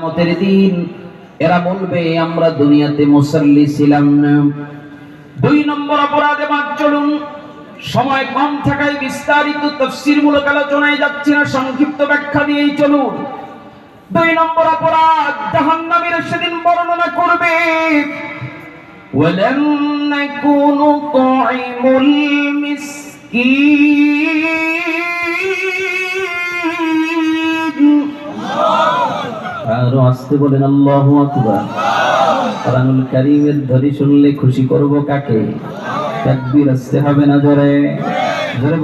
কিয়ামতের দিন এরা বলবে আমরা দুনিয়াতে মুসল্লি ছিলাম না দুই নম্বর অপরাধে বাদ চলুন সময় কম থাকায় বিস্তারিত তফসির মূলক আলোচনায় যাচ্ছি না সংক্ষিপ্ত ব্যাখ্যা দিয়েই চলুন দুই নম্বর অপরাধ জাহান্নামীরা সেদিন বর্ণনা করবে ولم نكن طعم المسكين আসতে বলেন আকবার। কোরআনুল কারীমের ধরি শুনলে খুশি করব কাকে? তাকবীর আসতে হবে না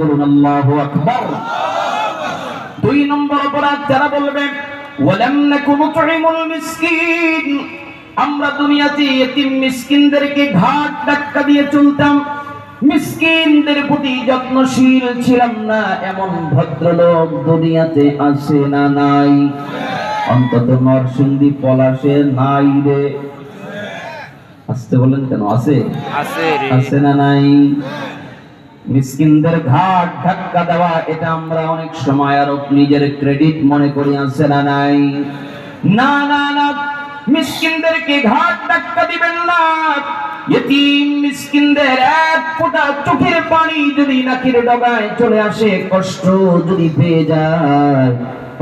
বলুন, আল্লাহু আকবার। দুই নম্বর অপরাধ যারা বলবে ওয়ালাম মিসকিন। আমরা দুনিয়াতে এতিম মিসকিনদেরকে ঘাট ধাক্কা দিয়ে চলতাম। মিসকিনদের প্রতি যত্নশীল ছিলাম না, এমন ভদ্রলোক দুনিয়াতে আসে না, নাই। অন্তত নরসিংদী পলাশে নাই রে। আসতে বলেন কেন? আছে? আছে না নাই? মিসকিনদের ঘাট ধাক্কা দেওয়া এটা আমরা অনেক সময় আরও নিজের ক্রেডিট মনে করি আছে না নাই? না না না মিসকিনদেরকে ঘাট ধাক্কা দিবেন না। ইতিম মিসকিনদের এক ফোঁটা চোখের পানি যদি নাকির ডগায় চলে আসে কষ্ট যদি পেয়ে যায়।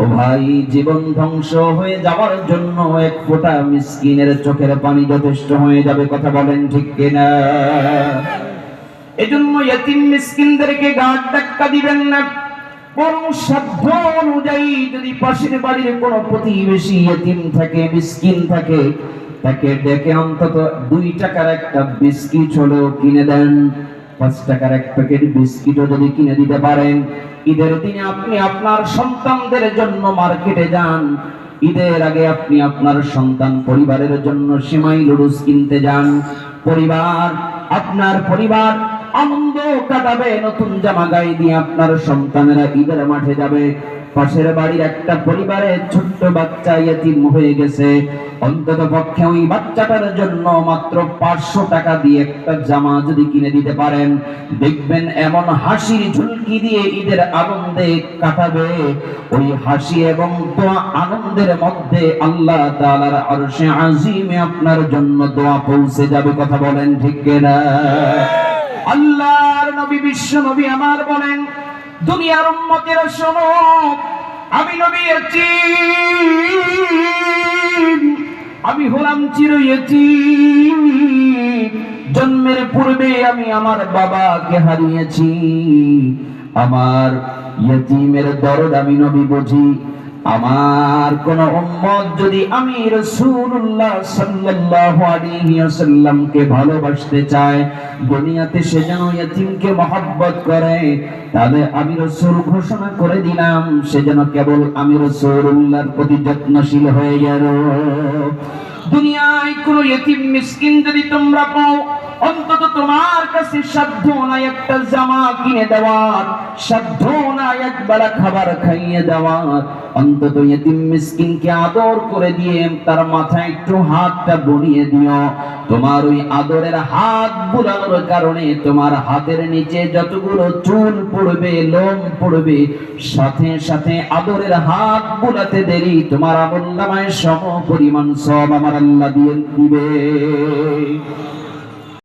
ভাই, জীবন ধ্বংস হয়ে যাওয়ার জন্য এক ফোঁটা মিসকিনের চোখের পানি যথেষ্ট হয়ে যাবে, কথা বলেন ঠিক কিনা? এজন্য ইতিম মিসকিনদেরকে গাঁট ধাক্কা দিবেন না। বরং সাধ্য অনুযায়ী যদি পাশের বাড়ির কোনো ডেকে অন্তত দুই টাকার একটা বিস্কিট হলেও কিনে দেন। পাঁচ টাকার এক প্যাকেট বিস্কিটও যদি কিনে দিতে পারেন। ঈদের দিনে আপনি আপনার সন্তানদের জন্য মার্কেটে যান। ঈদের আগে আপনি আপনার সন্তান পরিবারের জন্য সিমাই লুডুস কিনতে যান। পরিবার, আপনার পরিবার আনন্দ কাটাবে, নতুন জামা গায়ে দিয়ে আপনার সন্তানেরা ঈদের মাঠে যাবে। পাশের বাড়ির একটা পরিবারে ছোট্ট বাচ্চা ইয়েতিম হয়ে গেছে। অন্তত পক্ষে ওই বাচ্চাটার জন্য মাত্র পাঁচশো টাকা দিয়ে একটা জামা যদি কিনে দিতে পারেন। দেখবেন এমন হাসির ঝুলকি দিয়ে ঈদের আনন্দে কাটাবে। ওই হাসি এবং দোয়া আনন্দের মধ্যে আল্লাহ তাআলার আরশে আজিমে আপনার জন্য দোয়া পৌঁছে যাবে, কথা বলেন ঠিক কিনা? আল্লাহর নবী, বিশ্ব নবী আমার বলেন, দুনিয়ার উম্মতেরা শোনো আমি নবী এতিম আমি হলাম চির এতিম জন্মের পূর্বে আমি আমার বাবাকে হারিয়েছি। আমার ইয়তিমের দরদ আমি নবী বুঝি আমার কোন উম্মত যদি আমি রাসূলুল্লাহ সাল্লাল্লাহু আলাইহি ওয়াসাল্লামকে ভালোবাসতে চায়, দুনিয়াতে সে যেন ইয়তিমকে মহব্বত করে, তাহলে আমি রাসূল ঘোষণা করে দিলাম, সে যেন কেবল আমি রাসূলুল্লাহর প্রতি যত্নশীল হয়ে গেল। দুনিয়ায় কোন ইয়তিম মিসকিন যদি তোমরা পাও অন্তত তোমার কাছে সাধ্য নাই একটা জামা কিনে দেওয়ার সাধ্য নাই এক বেলা খাবার খাইয়ে দেওয়ার। অন্তত ইয়তিম মিসকিনকে আদর করে দিয়ে তার মাথায় একটু হাতটা বনিয়ে দিও। তোমার ওই আদরের হাত বুলানোর কারণে তোমার হাতের নিচে যতগুলো চুল পড়বে, লোম পড়বে, সাথে সাথে আদরের হাত বুলাতে দেরি। তোমার আমল নামায় সম পরিমাণ সব আমার আল্লাহ দিয়ে দিবে।